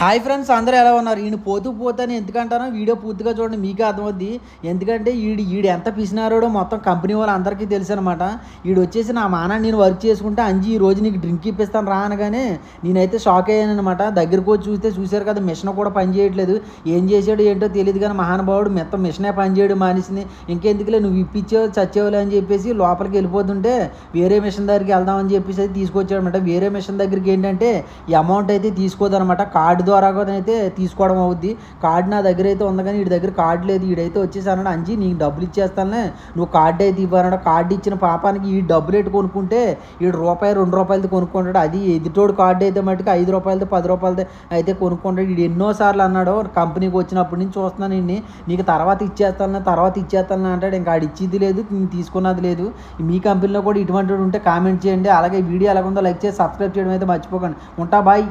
Hi friends అందరూ ఎలా ఉన్నారు? ఈయన పోతూ పోతాను ఎందుకంటానో వీడియో పూర్తిగా చూడండి మీకే అర్థమవుద్ది. ఎందుకంటే ఈడు ఈడు ఎంత పిసినారోడో మొత్తం కంపెనీ వాళ్ళు అందరికీ తెలుసు అనమాట ఈడు వచ్చేసి నా మానాన్ని నేను వర్క్ చేసుకుంటే అంజి ఈ రోజు నీకు డ్రింక్ ఇప్పిస్తాను రా అనగానే నేనైతే షాక్ అయ్యాను అనమాట దగ్గరకు వచ్చి చూస్తే చూశారు కదా మిషన్ కూడా పని చేయట్లేదు. ఏం చేసాడు ఏంటో తెలియదు కానీ మహానుభావుడు మొత్తం మిషనే పని చేయడం మానేసింది. ఇంకెందుకులే నువ్వు ఇప్పించావు చచ్చేవులే అని చెప్పేసి లోపలికి వెళ్ళిపోతుంటే వేరే మిషన్ దగ్గరికి వెళ్దామని చెప్పేసి అయితే తీసుకొచ్చాడు అనమాట వేరే మిషన్ దగ్గరికి ఏంటంటే ఈ అమౌంట్ అయితే తీసుకోదనమాట కార్డు ద్వారా కూడా అయితే తీసుకోవడం అవుద్ది. కార్డు నా దగ్గర అయితే ఉంది కానీ వీడి దగ్గర కార్డు లేదు. వీడైతే వచ్చేసానని అన్నాడు అంజి నీకు డబ్బులు ఇచ్చేస్తానే నువ్వు కార్డు అయితే ఇవ్వన్నాడు కార్డు ఇచ్చిన పాపానికి ఈ డబ్బులు ఎట్టు కొనుక్కుంటే వీడు రూపాయి రెండు రూపాయలది కొనుక్కుంటాడు. అది ఎదుటోడు కార్డు అయితే మటుకు ఐదు రూపాయలది పది రూపాయలది అయితే కొనుక్కుంటాడు. వీడు ఎన్నోసార్లు అన్నాడు కంపెనీకి వచ్చినప్పటి నుంచి చూస్తున్నాను ఇన్ని నీకు తర్వాత ఇచ్చేస్తాను తర్వాత ఇచ్చేస్తాను అంటాడు. ఇంకా ఆడు ఇచ్చింది లేదు నేను తీసుకున్నది లేదు. మీ కంపెనీలో కూడా ఇటువంటి ఉంటే కామెంట్ చేయండి. అలాగే వీడియో ఎలా ఉందో లైక్ చేసి సబ్స్క్రైబ్ చేయడం అయితే మర్చిపోకండి. ఉంటా బాయ్.